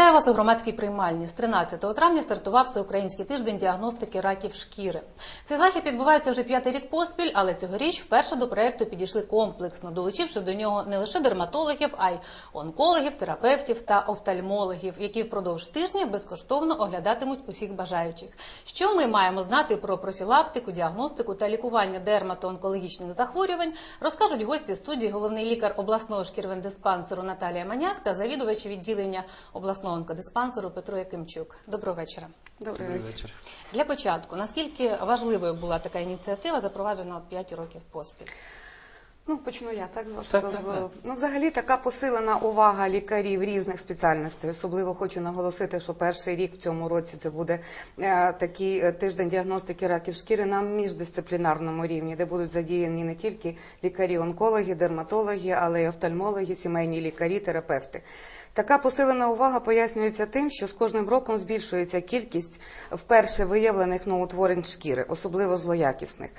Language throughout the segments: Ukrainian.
Вітаю вас у громадській приймальні. З 13 травня стартував всеукраїнський тиждень діагностики раків шкіри. Цей захід відбувається вже п'ятий рік поспіль, але цьогоріч вперше до проекту підійшли комплексно, долучивши до нього не лише дерматологів, а й онкологів, терапевтів та офтальмологів, які впродовж тижня безкоштовно оглядатимуть усіх бажаючих. Що ми маємо знати про профілактику, діагностику та лікування дерматоонкологічних захворювань, розкажуть гості студії, головний лікар обласного шкірвендиспансеру Наталія Маняк та завідувач відділення обласного онкодиспансеру Петро Якимчук. Доброго вечора. Добрий вечір. Для початку, наскільки важливою була така ініціатива, запроваджена 5 років поспіль? Ну, почну я, так, з вашого Так, так, дозволу. так. Ну, взагалі, така посилена увага лікарів різних спеціальностей. Особливо хочу наголосити, що перший рік в цьому році це буде е, такий е, тиждень діагностики раків шкіри на міждисциплінарному рівні, де будуть задіяні не тільки лікарі-онкологи, дерматологи, але й офтальмологи, сімейні лікарі, терапевти. Така посилена увага пояснюється тим, що з кожним роком збільшується кількість вперше виявлених новоутворень шкіри, особливо злоякісних.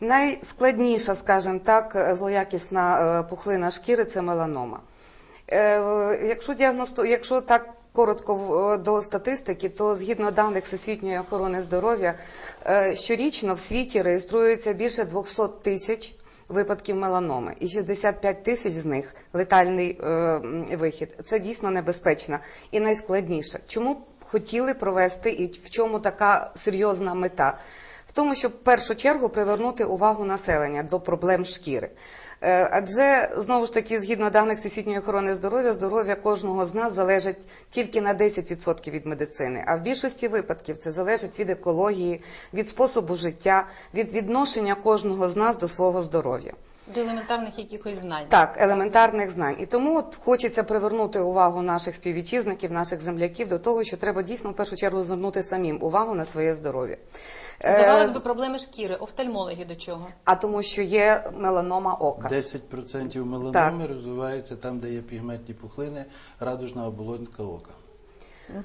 Найскладніша, скажімо так, е, злоякісна е, пухлина шкіри це меланома. Е, Якщо діагносту, якщо так коротко в- до статистики, то згідно даних Всесвітньої охорони здоров'я, е, щорічно в світі реєструється більше 200 тисяч випадків меланоми, і 65 тисяч з них летальний е, вихід. Це дійсно небезпечно і найскладніше. Чому хотіли провести і в чому така серйозна мета? В тому, щоб в першу чергу привернути увагу населення до проблем шкіри. Е, Адже знову ж таки, згідно даних Всесвітньої охорони здоров'я, здоров'я кожного з нас залежить тільки на 10% від медицини. А в більшості випадків це залежить від екології, від способу життя, від відношення кожного з нас до свого здоров'я. До елементарних якихось знань. Так, елементарних знань. І тому от хочеться привернути увагу наших співвітчизників, наших земляків до того, що треба дійсно в першу чергу звернути самим увагу на своє здоров'я. Здавалось би, проблеми шкіри, офтальмологи до чого? А тому, що є меланома ока. 10% меланоми Так. розвивається там, де є пігментні пухлини, радужна оболонка ока.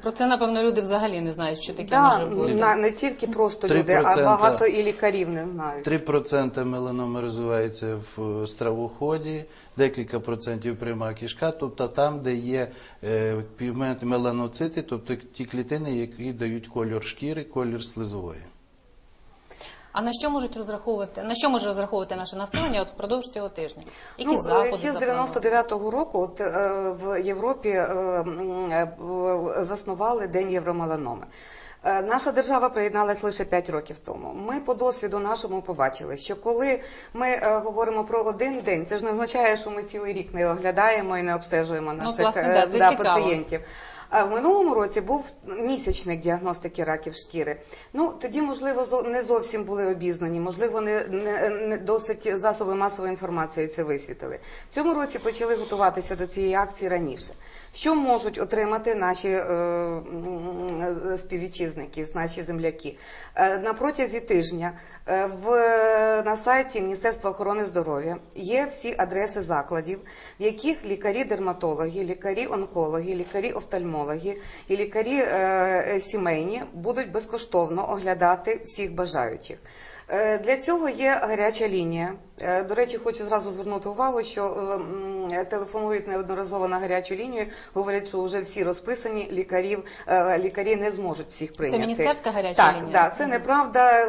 Про це, напевно, люди взагалі не знають, що таке Да, може бути. на, не тільки просто 3%. люди, а багато і лікарів не знають. 3% меланоми розвивається в е, стравоході, декілька процентів пряма кишка, тобто там, де є е, пігменти меланоцити, тобто ті клітини, які дають колір шкіри, колір слизової. А на що можуть розраховувати? На що може розраховувати наше населення от впродовж цього тижня? Які ну, заходи ще з заплановані? 99-го року от, е, в Європі е, е, заснували День євромеланоми. Наша держава приєдналась лише 5 років тому. Ми по досвіду нашому побачили, що коли ми е, говоримо про один день, це ж не означає, що ми цілий рік не оглядаємо і не обстежуємо наших Ну, власне, да, це да, пацієнтів. А в минулому році був місячник діагностики раків шкіри. Ну тоді, можливо, не зовсім були обізнані, можливо, не, не, не досить засоби масової інформації це висвітили. В цьому році почали готуватися до цієї акції раніше. Що можуть отримати наші е, співвітчизники, наші земляки? Е, на протязі тижня е, в, на сайті Міністерства охорони здоров'я є всі адреси закладів, в яких лікарі-дерматологи, лікарі-онкологи, лікарі-офтальмологи і лікарі е, сімейні будуть безкоштовно оглядати всіх бажаючих. Е, Для цього є гаряча лінія. Е, До речі, хочу зразу звернути увагу, що е, телефонують неодноразово на гарячу лінію, говорять, що вже всі розписані лікарів, лікарі не зможуть всіх прийняти. міністерська гаряча так, лінія? Так, це неправда,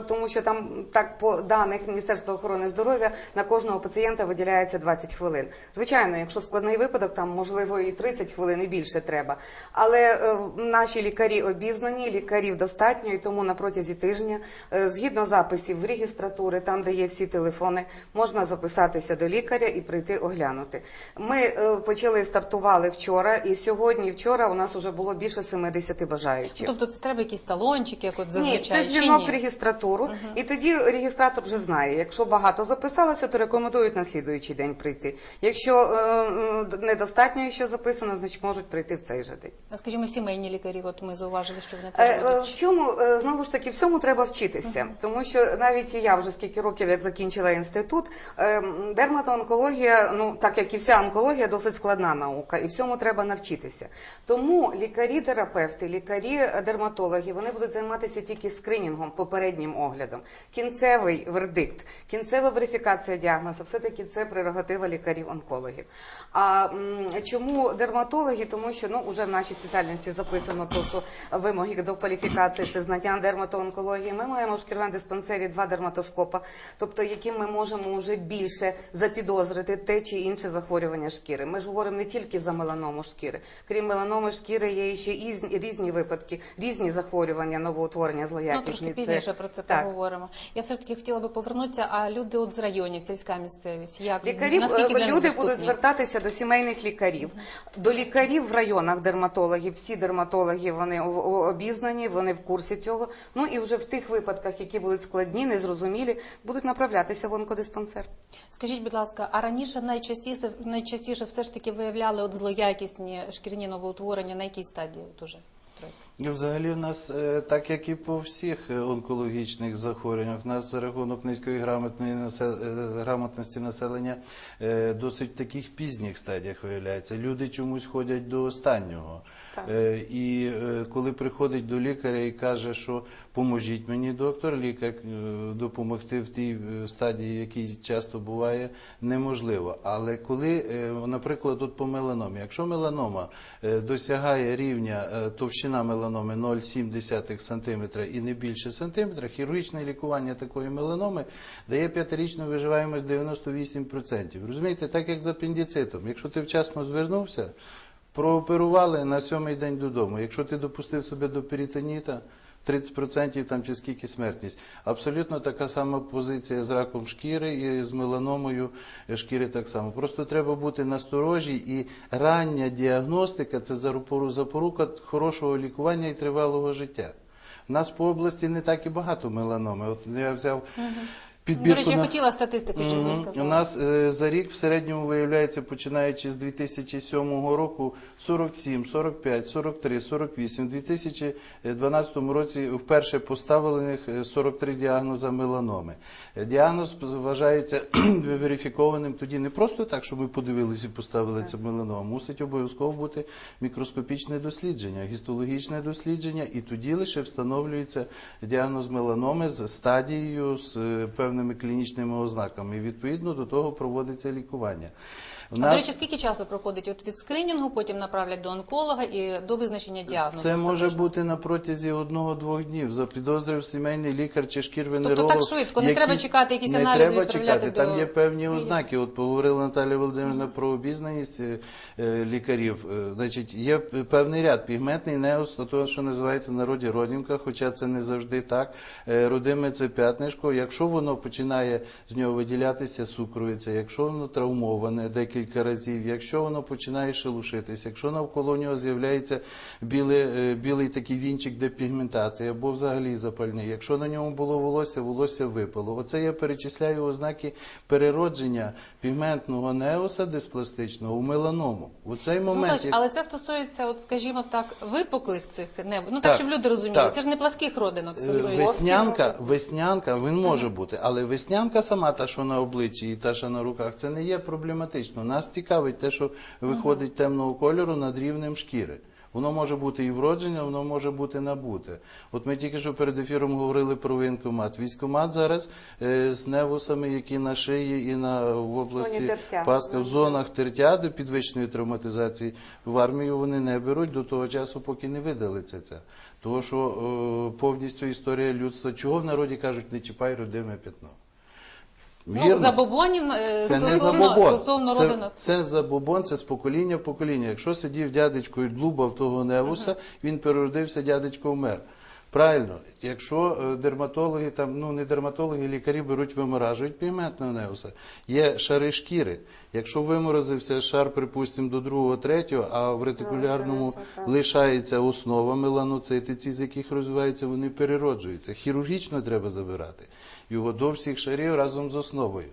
тому що там так по даних Міністерства охорони здоров'я на кожного пацієнта виділяється 20 хвилин. Звичайно, якщо складний випадок, там можливо і 30 хвилин і більше треба. Але наші лікарі обізнані, лікарів достатньо, і тому на протязі тижня, е, згідно записів в регістратури, там де є всі телефони, можна записатися до лікаря і прийти оглянути. Ми е, почали стартували вчора, і сьогодні, вчора у нас вже було більше 70 бажаючих. Тобто це треба якісь талончики, як от Ні, зазвичай, це дзвінок в регістратуру, і тоді регістратор вже знає. Якщо багато записалося, то рекомендують на слідуючий день прийти. Якщо е, недостатньо ще записано, значить можуть прийти в цей же день. А скажімо, сімейні лікарі, от ми зауважили, що вони Е, теж е, В чому знову ж таки всьому треба вчитися. Тому що навіть я вже скільки років, як закінчила інститут, ем, дерматоонкологія, ну так як і вся онкологія, досить складна наука, і всьому треба навчитися. Тому лікарі-терапевти, лікарі-дерматологи, вони будуть займатися тільки скринінгом, попереднім оглядом. Кінцевий вердикт, кінцева верифікація діагнозу, все-таки це прерогатива лікарів-онкологів. А чому дерматологи? Тому що ну уже в нашій спеціальності записано то, що вимоги до кваліфікації це знання дерматоонкології. Ми маємо в шкірвен диспансері два дерматоскопа, тобто яким ми можемо вже більше запідозрити те чи інше захворювання шкіри. Ми ж говоримо не тільки за меланому шкіри. Крім меланоми шкіри, є ще і різні- випадки, різні захворювання, новоутворення Ну, злоякісні. трошки пізніше про це так. поговоримо. Я все ж таки хотіла би повернутися, а люди от з районів, сільська місцевість, як Лікарі для люди доступні? будуть звертатися до сімейних лікарів, до лікарів в районах дерматологів. Всі дерматологи вони обізнані, вони в курсі цього. Ну і вже в тих випадках, які будуть складні, незрозумілі, будуть направлятися в онкодиспансер. Скажіть, будь ласка, а раніше найчастіше, найчастіше все ж таки виявляли от злоякісні шкірні новоутворення на якій стадії Дуже? І Взагалі в нас, е, так як і по всіх е, онкологічних захворюваннях, в нас за рахунок низької е, грамотності населення досить в таких пізніх стадіях виявляється. Люди чомусь ходять до останнього. І коли приходить до лікаря і каже, що поможіть мені, доктор, лікар допомогти в тій стадії, якій часто буває, неможливо. Але коли, наприклад, от по меланомі, якщо меланома досягає рівня товщина меланоми 0,7 см і не більше сантиметра, хірургічне лікування такої меланоми дає п'ятирічну виживаємость 98%. Розумієте, так як з апендицитом. Якщо ти вчасно звернувся, прооперували на сьомий день додому. Якщо ти допустив себе до перитоніта, 30% там чи скільки смертність. Абсолютно така сама позиція з раком шкіри і з меланомою шкіри так само. Просто треба бути насторожі і рання діагностика це запору- запорука хорошого лікування і тривалого життя. У нас по області не так і багато меланоми. От я взяв підбірку До речі, я на- хотіла статистику, щоб ви Мгм. сказали. У нас е, за рік в середньому виявляється, починаючи з 2007 року, 47, 45, 43, 48. У 2012 році вперше поставлених е, 43 діагноза меланоми. Е, Діагноз вважається верифікованим тоді не просто так, що ми подивилися і поставили це меланома. Мусить обов'язково бути мікроскопічне дослідження, гістологічне дослідження, і тоді лише встановлюється діагноз меланоми з стадією, з е, певними клінічними ознаками. І відповідно до того проводиться лікування. В А, до речі, скільки часу проходить от від скринінгу, потім направлять до онколога і до визначення діагнозу? Це може бути на протязі одного-двох днів. Запідозрив сімейний лікар чи Тобто шкір-венеролог. так швидко, не треба чекати якісь не аналізи, треба відправляти чекати. Там є певні ознаки. От поговорила Наталя Володимирівна про обізнаність е, е, лікарів. Е, Значить, є певний ряд пігментний неос, то, що називається народі родімка, хоча це не завжди так. Родиме це п'ятнишко. Якщо воно починає з нього виділятися сукровиця, якщо воно травмоване декілька разів, якщо воно починає шелушитися, якщо навколо нього з'являється білий, е, білий такий вінчик депігментації або взагалі запальний, якщо на ньому було волосся, волосся випало. Оце я перечисляю ознаки переродження пігментного неоса диспластичного у меланому. У цей Ну, момент, як- але це стосується, от скажімо так, випуклих цих неб. Ну так, Так, щоб люди розуміли. так. Це ж не пласких родинок Е, стосується. Веснянка, веснянка, він може бути, але веснянка сама, та, що на обличчі і та, що на руках, це не є проблематично. Нас цікавить те, що виходить темного кольору над рівнем шкіри. Воно може бути і вроджене, воно може бути набуте. От ми тільки що перед ефіром говорили про воєнкомат. Військомат зараз е, з невусами, які на шиї і на в області. Паска, в зонах тертя до підвищеної травматизації в армію вони не беруть до того часу, поки не видали це. це. Тому що е, повністю історія людства, чого в народі кажуть, не чіпай родиме пятно. Ну, забобонів е, Це не стосовно, забобон. стосовно це, родинок. це забобон, це з покоління в покоління. Якщо сидів дядечко і длубав того невуса, він переродився, дядечко вмер. Правильно, якщо е, дерматологи, там, ну не дерматологи, лікарі беруть, виморажують пігментного неуса. Є шари шкіри. Якщо виморозився шар, припустимо, до другого, третього, а в ретикулярному лишається, лишається основа меланоцити, ці з яких розвиваються, вони перероджуються. Хірургічно треба забирати його до всіх шарів разом з основою.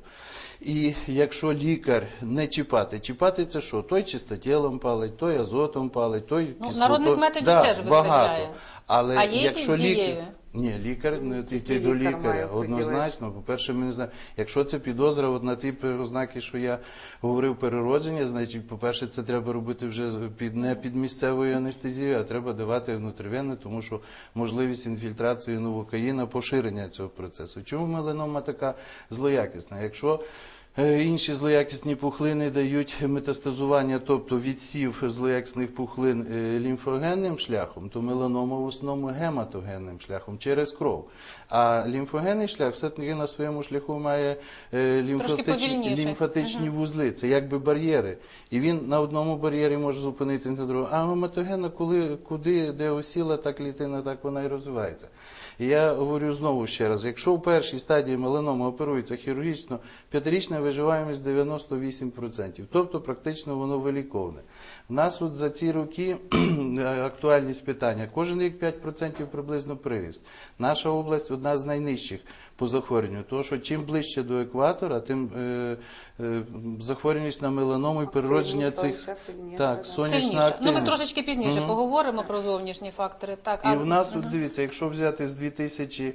І якщо лікар не чіпати, чіпати це що? Той чистотілом палить, той азотом палить, той Ну, кислотою. народних методів Да, теж багато. вистачає. Але А є якщо лікар... дієві? Ні, лікар не йти Тільки до лікаря. Однозначно. По-перше, ми не знаємо. Якщо це підозра, от на ті ознаки, що я говорив переродження, значить, по-перше, це треба робити вже під не під місцевою анестезією, а треба давати внутривенно, тому що можливість інфільтрації новокаїна, поширення цього процесу. Чому меленома така злоякісна? Якщо Інші злоякісні пухлини дають метастазування, тобто відсів злоякісних пухлин е, лімфогенним шляхом, то меланома в основному гематогенним шляхом через кров. А лімфогенний шлях все-таки на своєму шляху має е, лімфатичні, лімфатичні вузли, це якби бар'єри. І він на одному бар'єрі може зупинити на другому. А гематогенна, коли куди де осіла та клітина, так вона і розвивається. І я говорю знову ще раз: якщо в першій стадії меланома оперується хірургічно, п'ятирічна виживаємість 98%, тобто практично воно виліковане. У нас от за ці роки актуальність питання. Кожен рік 5% приблизно приріст. Наша область одна з найнижчих по захворюванню. Тому що чим ближче до екватора, тим е, е, захворюваність на меланому і переродження цих Сонячна так, сонячна Сильніше. Ну, ми трошечки пізніше Мгм. поговоримо про зовнішні фактори. Так, І в нас, от дивіться, якщо взяти з 2007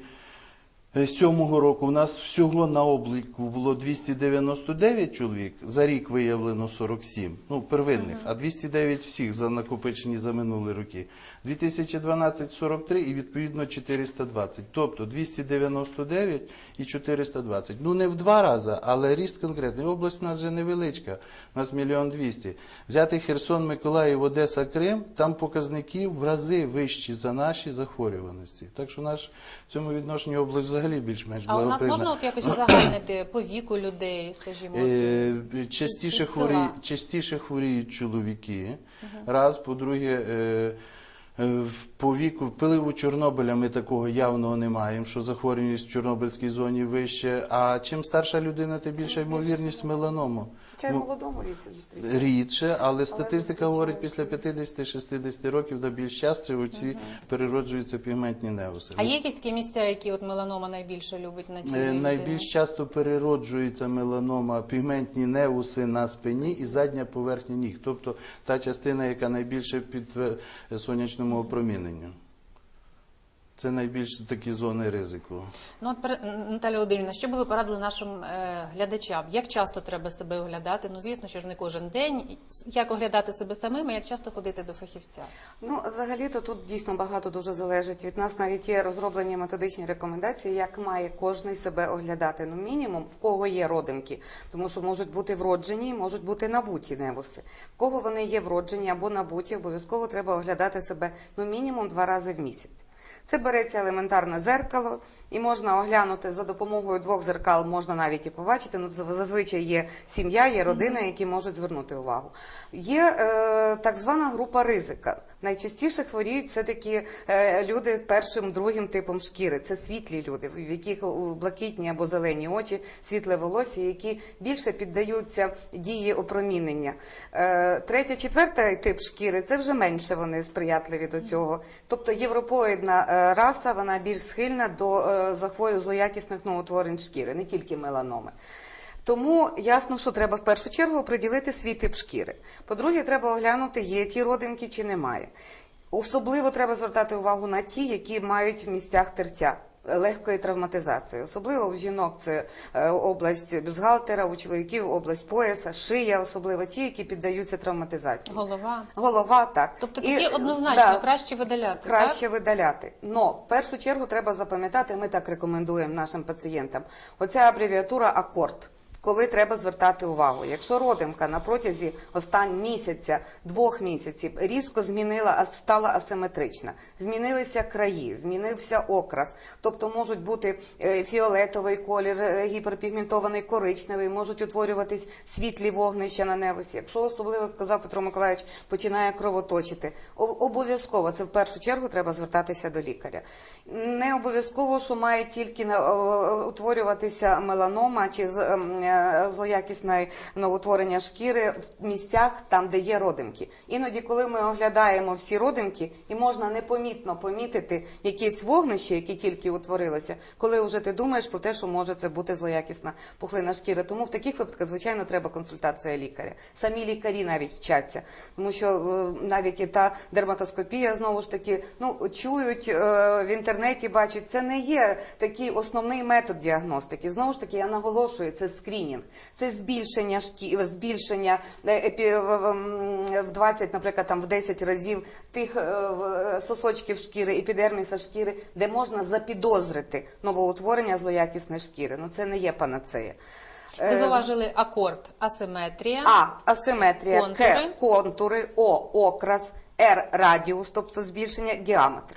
року, у нас всього на обліку було 299 чоловік, за рік виявлено 47, ну, первинних, а 209 всіх за накопичені за минулі роки. 2012 – 43 і відповідно 420. Тобто 299 і 420. Ну не в два рази, але ріст конкретний. Область у нас вже невеличка, у нас мільйон двісті. Взяти Херсон, Миколаїв, Одеса, Крим, там показники в рази вищі за наші захворюваності. Так що наш в цьому відношенні область взагалі більш-менш а у нас можна от якось узагальнити по віку людей, скажімо? Е, частіше, хворі, частіше хворіють чоловіки. Раз, по-друге, е, по віку впливу Чорнобиля ми такого явного не маємо, що захворюваність в Чорнобильській зоні вище. А чим старша людина, тим більша ймовірність меланому. Чай Ну, молодому віці зустрічається. Рідше, але статистика говорить, після 50-60 років на більш часто оці перероджуються пігментні неуси. А є якісь такі місця, які от меланома найбільше любить на тілі? Е. Найбільш часто перероджується меланома пігментні неуси на спині і задня поверхня ніг, тобто та частина, яка найбільше під е, сонячному опроміненню. Це найбільш такі зони ризику. Ну, от Наталя Володимирівна, що би ви порадили нашим е, глядачам? Як часто треба себе оглядати? Ну, звісно, що ж не кожен день. Як оглядати себе самим, і як часто ходити до фахівця? Ну, взагалі-то тут дійсно багато дуже залежить від нас. Навіть є розроблені методичні рекомендації, як має кожний себе оглядати. Ну, мінімум, в кого є родимки, тому що можуть бути вроджені, можуть бути набуті невуси. В кого вони є вроджені або набуті, обов'язково треба оглядати себе ну мінімум два рази в місяць. Це береться елементарне зеркало, і можна оглянути за допомогою двох зеркал, можна навіть і побачити. Ну, зазвичай є сім'я, є родина, які можуть звернути увагу. Є е, так звана група ризика. Найчастіше хворіють все таки е, люди першим, другим типом шкіри. Це світлі люди, в яких блакитні або зелені очі, світле волосся, які більше піддаються дії опромінення. Е, третя, четверта тип шкіри це вже менше вони сприятливі до цього. Тобто європоїдна е, раса вона більш схильна до захворювань злоякісних новоутворень шкіри, не тільки меланоми. Тому ясно, що треба в першу чергу приділити свій тип шкіри. По-друге, треба оглянути, є ті родимки чи немає. Особливо треба звертати увагу на ті, які мають в місцях тертя. Легкої травматизації, особливо в жінок це е, область бюстгальтера, у чоловіків область пояса, шия, особливо ті, які піддаються травматизації. Голова. Голова так. Тобто І, такі однозначно да, краще видаляти. краще видаляти. Но в першу чергу треба запам'ятати, ми так рекомендуємо нашим пацієнтам. Оця абревіатура акорд. Коли треба звертати увагу, якщо родимка на протязі останнього місяця, двох місяців різко змінила, стала асиметрична, змінилися краї, змінився окрас, тобто можуть бути е, фіолетовий колір, е, гіперпігментований коричневий, можуть утворюватись світлі вогнища на невусі. Якщо особливо сказав Петро Миколаївич, починає кровоточити, обов'язково це в першу чергу треба звертатися до лікаря. Не обов'язково, що має тільки утворюватися меланома чи з ем, злоякісне новоутворення шкіри в місцях там, де є родимки. Іноді, коли ми оглядаємо всі родимки, і можна непомітно помітити якесь вогнище, яке тільки утворилося, коли вже ти думаєш про те, що може це бути злоякісна пухлина шкіри. Тому в таких випадках, звичайно, треба консультація лікаря. Самі лікарі навіть вчаться, тому що е, навіть і та дерматоскопія знову ж таки ну чують е, в інтернеті, бачать, це не є такий основний метод діагностики. Знову ж таки, я наголошую, це скрінінг, це збільшення шкі... збільшення е, епі... в- в- м, в 20, наприклад, там в 10 разів тих е, сосочків шкіри, епідерміса шкіри, де можна запідозрити новоутворення злоякісної шкіри. Ну це не є панацея. Ви Е, зауважили акорд, асиметрія. а. Асиметрія, Контури. К. Контури, О. Окрас, Р. Радіус, тобто збільшення діаметр.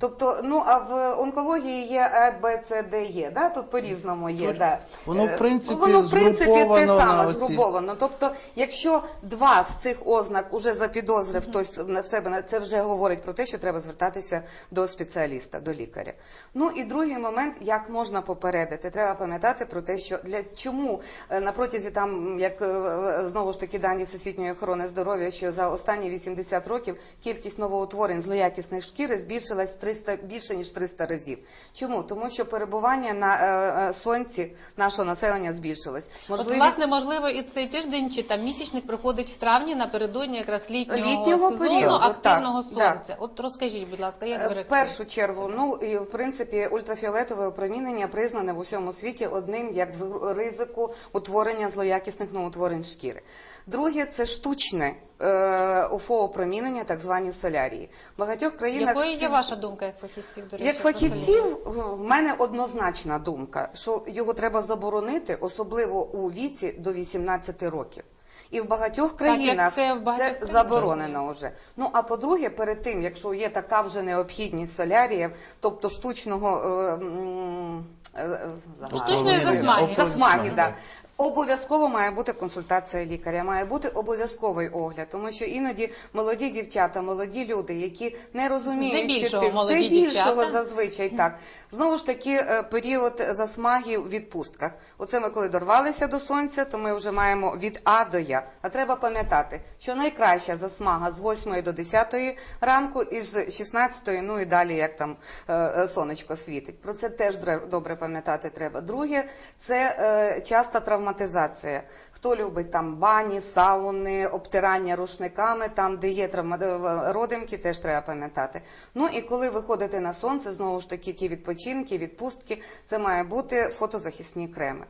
Тобто, ну а в онкології є Е, Б, С, Д, Є. Да? Тут по-різному є. Да. Воно, в Е, принципі, воно, в принципі те саме, згруповано. Тобто, якщо два з цих ознак уже запідозрив хтось на в себе, це вже говорить про те, що треба звертатися до спеціаліста, до лікаря. Ну і другий момент, як можна попередити, треба пам'ятати про те, що для чому е, на протязі там, як е, знову ж таки дані Всесвітньої охорони здоров'я, що за останні 80 років кількість новоутворень злоякісних шкіри збільшилась в 300, більше ніж 300 разів. Чому? Тому що перебування на е, е, сонці нашого населення збільшилось. От, власне, можливо, і цей тиждень чи там місячник проходить в травні напередодні якраз літнього, Літнього сезону періоду, активного так, да. сонця. От розкажіть, будь ласка, як ви Е, В першу чергу, ну і в принципі ультрафіолетове опромінення признане в усьому світі одним як з ризику утворення злоякісних новоутворень шкіри. Друге це штучне е, УФО-опромінення, так звані солярії. В багатьох країнах Якою є ваша думка як фахівців? До речі, Як фахівців, в мене однозначна думка, що його треба заборонити, особливо у віці до 18 років. І в багатьох країнах це в багатьох країнах. заборонено вже. Ну а по-друге, перед тим, якщо є така вже необхідність соляріїв, тобто штучного е, е, загального- Штучної засмаги. засмаги, да. Обов'язково має бути консультація лікаря, має бути обов'язковий огляд, тому що іноді молоді дівчата, молоді люди, які не розуміють, Здебільшого чи ти- молоді здебільшого дівчата. зазвичай так. Знову ж таки, е, період засмаги в відпустках. Оце ми коли дорвалися до сонця, то ми вже маємо від А до Я. А треба пам'ятати, що найкраща засмага з 8 до 10 ранку і з 16, ну і далі, як там е, е, сонечко світить. Про це теж добре пам'ятати треба. Друге, це е, часта травматизація. Хто любить там бані, сауни, обтирання рушниками, там, де є травма... е, родимки, теж треба пам'ятати. Ну і коли виходите на сонце, знову ж таки, ті відпочинки, відпустки, це має бути фотозахисні креми,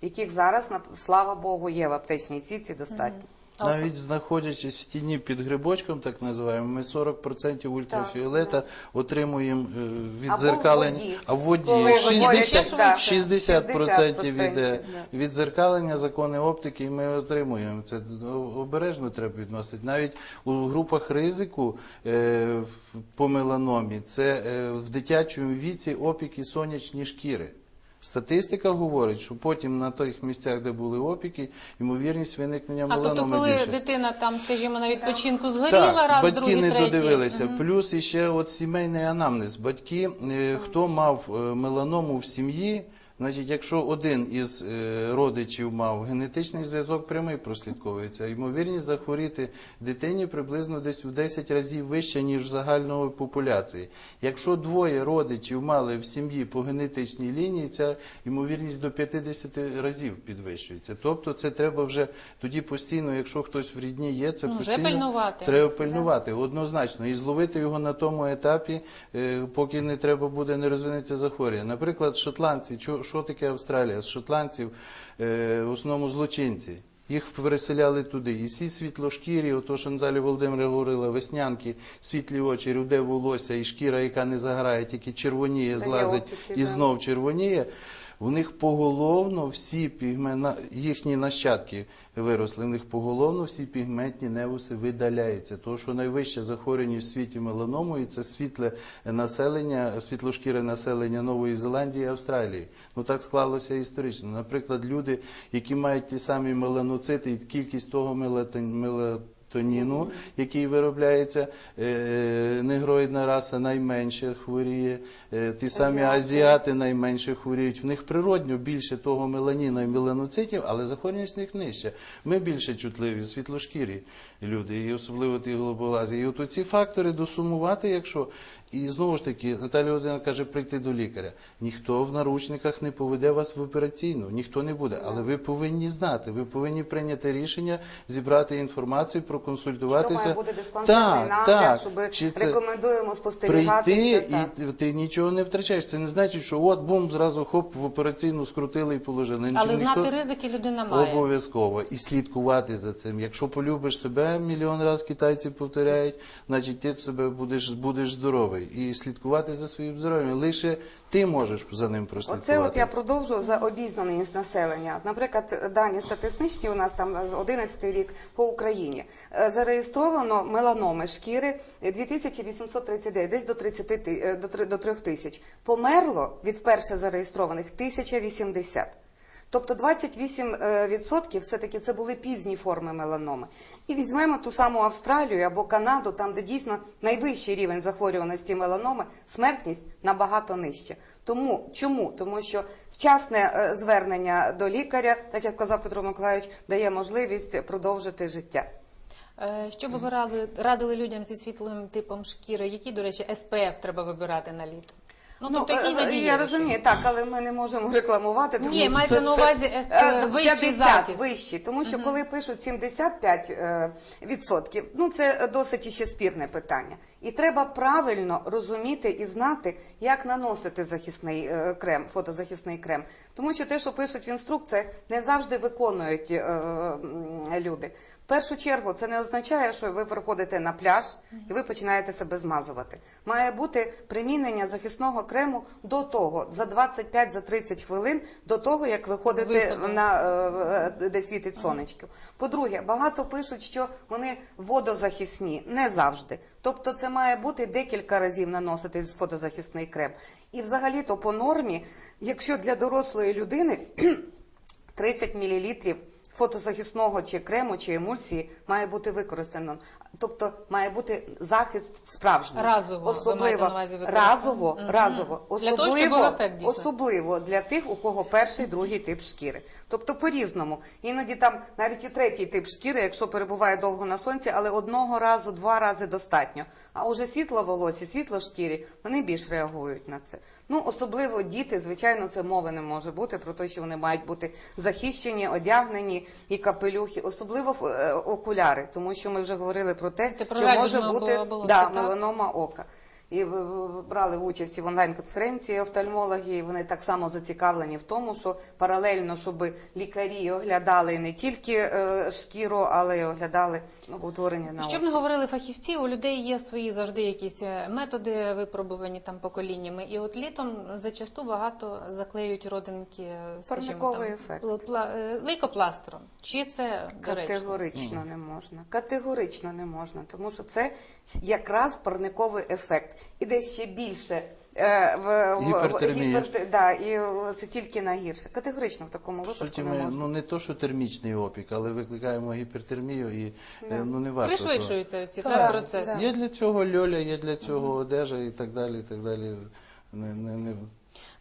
яких зараз, слава Богу, є в аптечній сітці достатньо. Навіть знаходячись в тіні під грибочком, так називаємо, ми 40% ультрафіолета отримуємо е, від воді. а в воді Коли ви 60%, говорите, 60% від, е, 60%, від дзеркалення закони оптики і ми отримуємо. Це обережно треба відносити. Навіть у групах ризику е, по меланомі це е, в дитячому віці опіки сонячні шкіри. Статистика говорить, що потім на тих місцях, де були опіки, ймовірність виникнення А меланоми тобто, коли більше. дитина там, скажімо, на відпочинку згоріла Так, раз, батьки другий, не третій. додивилися. Плюс іще от сімейний анамнез. Батьки, е, хто мав е, меланому в сім'ї, значить, якщо один із е, родичів мав генетичний зв'язок прямий прослідковується, ймовірність захворіти дитині приблизно десь у 10 разів вища, ніж в загальної популяції. Якщо двоє родичів мали в сім'ї по генетичній лінії, ця ймовірність до 50 разів підвищується. Тобто це треба вже тоді постійно, якщо хтось в рідні є, це Ну, вже постійно пильнувати. треба пильнувати однозначно і зловити його на тому етапі, е, поки не треба буде не розвинеться захворювання. Наприклад, шотландці, що, таке Австралія? З шотландців е, в основному злочинці. Їх переселяли туди. І всі світлошкірі, ото що Наталі Володимира говорила, веснянки, світлі очі, руде волосся і шкіра, яка не заграє, тільки червоніє, злазить і знов червоніє. У них поголовно всі пігмена, їхні нащадки виросли, у них поголовно всі пігментні невуси видаляються. Тому що найвища захворюваність в світі меланомою це світле населення, світлошкіре населення Нової Зеландії і Австралії. Ну так склалося історично. Наприклад, люди, які мають ті самі меланоцити, кількість того мелатон- тоніну, який виробляється, е, негроїдна раса найменше хворіє, е, ті самі Азіати. азіати найменше хворіють. В них природньо більше того меланіна і меланоцитів, але захворюваність в них нижча. Ми більше чутливі, світлошкірі люди, і особливо ті голуболазі. І от ці фактори досумувати, якщо і знову ж таки, Наталя Володимирівна каже, прийти до лікаря. Ніхто в наручниках не поведе вас в операційну, ніхто не буде. Але ви повинні знати, ви повинні прийняти рішення, зібрати інформацію, Що проконсультуватися. має бути диспансерний нагляд, щоб Чи це рекомендуємо спостерігати. прийти, так. і ти нічого не втрачаєш. Це не значить, що от бум, зразу хоп, в операційну скрутили і положили. Але Ніхто- знати ризики людина має. Обов'язково і слідкувати за цим. Якщо полюбиш себе, мільйон раз китайці повторяють, значить ти себе будеш, будеш здоровий. І слідкувати за своїм здоров'ям. Лише ти можеш за ним прослідкувати. Оце от я продовжу за обізнаність населення. Наприклад, дані статистичні у нас там з 11 рік по Україні Е, зареєстровано меланоми шкіри 2839, десь до 30 ти- е, до 3 тисяч. Померло від вперше зареєстрованих 1080. Тобто 28% все-таки це були пізні форми меланоми. І візьмемо ту саму Австралію або Канаду, там, де дійсно найвищий рівень захворюваності меланоми, смертність набагато нижча. Тому чому? Тому що вчасне е, звернення до лікаря, так як казав Петро Миколаївич, дає можливість продовжити життя. Е, Що би ви радили, радили людям зі світлим типом шкіри? Які, до речі, СПФ треба вибирати на літо? Ну, тобто, е, надієвіший? я розумію, так, але ми не можемо рекламувати. Ні, тому мається на увазі Е, СП, вищий 50 захист. вищий, тому що коли пишуть 75 е, відсотків, ну це досить іще спірне питання. І треба правильно розуміти і знати, як наносити захисний е, крем, фотозахисний крем. Тому що те, що пишуть в інструкціях, не завжди виконують е, м, люди. В першу чергу це не означає, що ви приходите на пляж і ви починаєте себе змазувати. Має бути примінення захисного крему до того, за 25-30 хвилин до того, як ви ходите на е, е, де світить сонечко. По-друге, багато пишуть, що вони водозахисні, не завжди. Тобто, це має бути декілька разів наносити фотозахисний крем. І взагалі-то по нормі, якщо для дорослої людини 30 мл фотозахисного чи крему, чи емульсії має бути використано. Тобто має бути захист справжній. Разово, особливо на увазі використати? разово, разово. Для того, щоб Особливо, ефект, особливо для тих, у кого перший, другий тип шкіри. Тобто по-різному. Іноді там навіть і третій тип шкіри, якщо перебуває довго на сонці, але одного разу, два рази достатньо. А уже світло волосі, світло шкірі, вони більш реагують на це. Ну, особливо діти, звичайно, це мови не може бути про те, що вони мають бути захищені, одягнені і капелюхи, особливо е, окуляри, тому що ми вже говорили про те, Це про що може радужну бути оболонку, да, так? меланома ока. І брали участь в онлайн-конференції офтальмологи. і Вони так само зацікавлені в тому, що паралельно, щоб лікарі оглядали не тільки е, шкіру, але й оглядали утворення на Щоб не говорили фахівці, у людей є свої завжди якісь е, методи, випробувані там поколіннями. І от літом зачасту багато заклеюють родинки, е, скажімо, там, ефект. пла- пла- лейкопластром. Чи це? Категорично не можна. Категорично не можна, тому що це якраз парниковий ефект. Іде ще більше е, в, в Гіпертермія. гіперте- да, і е, це тільки на гірше. Категорично в такому По випадку суті, не ми можна. ну не то, що термічний опік, але викликаємо гіпертермію і е, ну не варто. того. Пришвидшуються ці так, процеси. да. Є для цього льоля, є для цього одежа і так далі. І так далі. Не, не, не...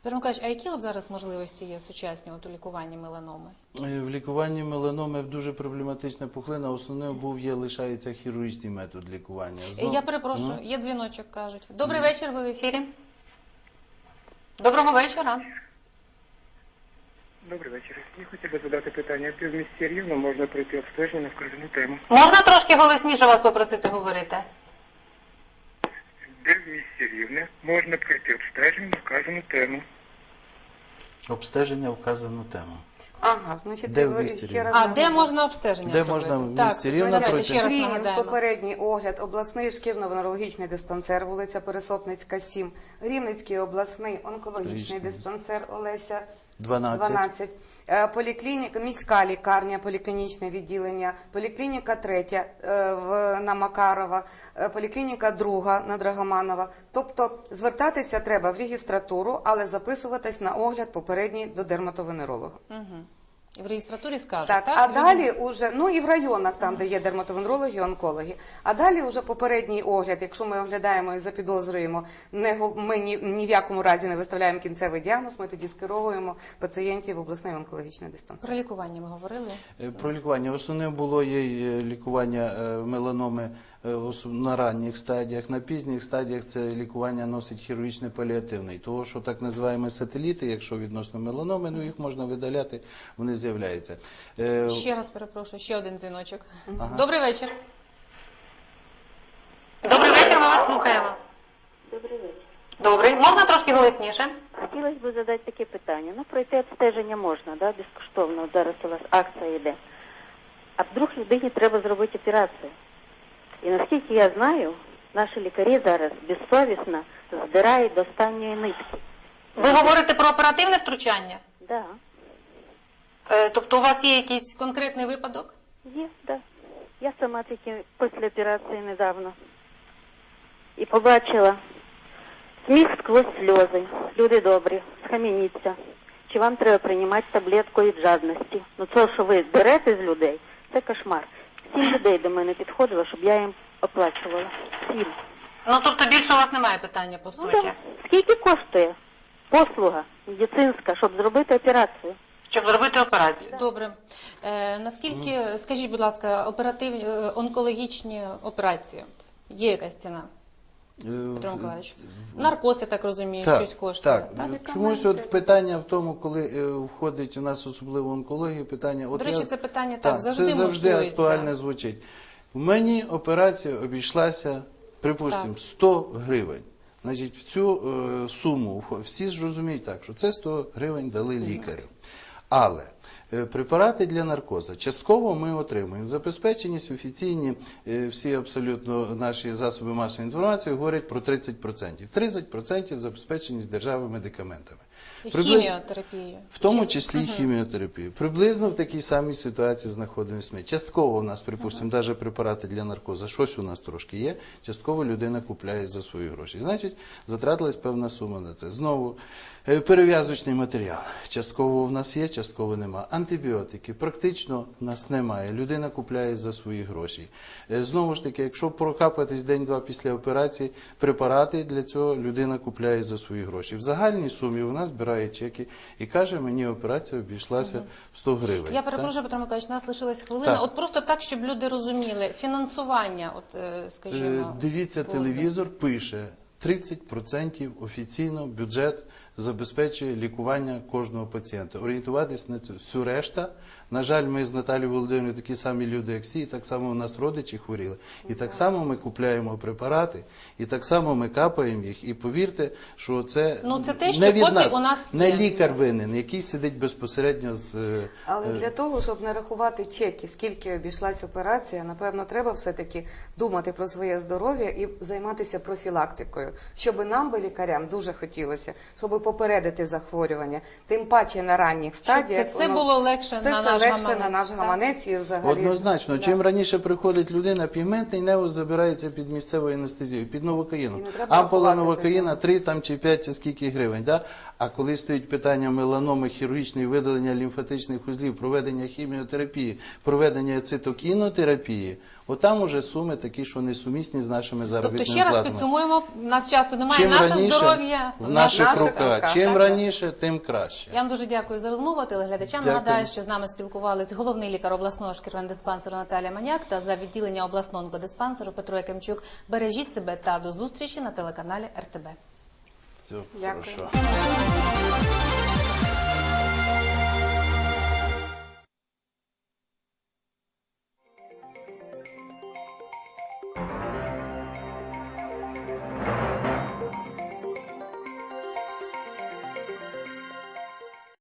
Петро Миколаївич, а які от зараз можливості є сучасні от у лікуванні меланоми? Е, В лікуванні меланоми дуже проблематична пухлина. Основним був є лишається хірургічний метод лікування. Е, Знов- Я перепрошую, Мгм. є дзвіночок, кажуть. Добрий вечір, ви в ефірі. Доброго вечора. Добрий вечір. Я хотів би задати питання. Як в місті Рівно можна пройти обстеження на вказану тему? Можна трошки голосніше вас попросити говорити? Де в місті Рівне можна пройти обстеження на вказану тему? Обстеження вказану тему. Ага, значить, Де в ви місті ще Рівне? раз А де можна обстеження Де зробити? можна в Так, місті Рівно давайте пройти? ще раз Скринінг, нагадаємо. попередній огляд, обласний шкірно-венерологічний диспансер, вулиця Пересопницька, 7, Рівницький обласний онкологічний диспансер Олеся 12. 12. Е, Поліклініка, міська лікарня, поліклінічне відділення, поліклініка третя е, в, на Макарова, е, поліклініка друга на Драгоманова. Тобто звертатися треба в регістратуру, але записуватись на огляд попередній до дерматовенеролога. Мгм. І в реєстратурі скажуть, Так, так? а Люди- далі уже, ну і в районах, там, де є дерматовенерологи, онкологи. А далі вже попередній огляд, якщо ми оглядаємо і запідозрюємо, не, ми ні, ні в якому разі не виставляємо кінцевий діагноз, ми тоді скеровуємо пацієнтів в обласний онкологічний диспансер. Про лікування ми говорили. Е, Про лікування. Основне було є е, лікування е, меланоми на ранніх стадіях, на пізніх стадіях це лікування носить хірургічне паліативне. І Того, що так називаємо сателіти, якщо відносно меланоми, ну їх можна видаляти, вони з'являються. Е, Ще раз перепрошую, ще один дзвіночок. Добрий вечір. Добрий вечір, ми вас слухаємо. Добрий вечір. Добрий. Можна трошки голосніше? Хотілося б задати таке питання. Ну, пройти обстеження можна, да, безкоштовно. Зараз у вас акція йде. А вдруг людині треба зробити операцію. І наскільки я знаю, наші лікарі зараз безсовісно здирають до останньої нитки. Ви говорите про оперативне втручання? Да, Е, Тобто у вас є якийсь конкретний випадок? є, да. Я сама тільки після операції недавно. І побачила сміх сквозь сльози. Люди добрі, схамініться. Чи вам треба приймати таблетку від жадності? Ну це, що ви берете з людей, це кошмар. Сім людей до мене підходило, щоб я їм оплачувала. Сім. Ну тобто більше у вас немає питання по Ну, суті. да. Скільки коштує послуга медицинська, щоб зробити операцію? Щоб зробити операцію. Добре. Е, наскільки, скажіть, будь ласка, оперативні е, онкологічні операції? Є якась ціна, Петро в- Миколаївич? Наркоз, я так розумію, Так, щось коштує. Так, чомусь от питання в тому, коли е, входить у нас особливо онкологія, питання. От До речі, я- це питання так, завжди це завжди муссується. актуальне звучить. В мені операція обійшлася, припустимо, 100 гривень. Значить, в цю е, суму вхо- всі ж розуміють так, що це 100 гривень дали лікарю. Але препарати для наркоза частково ми отримуємо. Забезпеченість офіційні е, всі абсолютно наші засоби масової інформації говорять про 30%. 30% забезпеченість держави медикаментами. Приблизно- Хіміотерапією. в тому числі хіміотерапію. Приблизно в такій самій ситуації знаходимося ми. Частково у нас, припустимо, навіть препарати для наркоза, щось у нас трошки є, частково людина купляє за свої гроші. Значить, затратилась певна сума на це. Знову е, перев'язочний матеріал. Частково в нас є, частково нема. Антибіотики практично в нас немає. Людина купляє за свої гроші. Е, Знову ж таки, якщо прокапатись день-два після операції, препарати для цього людина купляє за свої гроші. В загальній сумі вона збирає чеки і каже, мені операція обійшлася в 100 гривень. Я перепрошую, Петро Миколаївич, у нас лишилась хвилина. Так. От просто так, щоб люди розуміли, фінансування, от, е, скажімо, Е, Дивіться, служби. телевізор пише 30% офіційно бюджет забезпечує лікування кожного пацієнта. Орієнтуватись на цю всю решта. На жаль, ми з Наталією Володимирівною такі самі люди, як всі, і так само у нас родичі хворіли. І так само ми купляємо препарати, і так само ми капаємо їх. І повірте, що це, Ну, це те, не що від поки нас, у нас не лікар винен, який сидить безпосередньо з е, Але для того, щоб не рахувати чеки, скільки обійшлась операція, напевно, треба все-таки думати про своє здоров'я і займатися профілактикою, щоб нам, би лікарям, дуже хотілося, щоб попередити захворювання, тим паче на ранніх стадіях. це все воно- було легше все на це наш легше гаманець, на наш так? гаманець і взагалі. Однозначно, Да. чим раніше приходить людина, пігментний невус забирається під місцевою анестезією, під новокаїном. І не треба Ампула рахувати новокаїна 3 там чи 5 чи скільки гривень. Да? А коли стоїть питання меланоми, хірургічної видалення лімфатичних узлів, проведення хіміотерапії, проведення цитокінотерапії, отам уже суми такі, що несумісні з нашими заробітними Тобто ще раз платами. підсумуємо, у нас часу немає. Чим Наше раніше здоров'я в наших наших руках, руках, чим так. раніше, тим краще. Я вам дуже дякую за розмову. Телеглядачам Дякую. нагадаю, що з нами спілкувались головний лікар обласного шкірного диспансеру Наталія Маняк та за відділення обласного онкодиспансеру Петро Якимчук. Бережіть себе та до зустрічі на телеканалі РТБ. Все, Дякую. хорошо.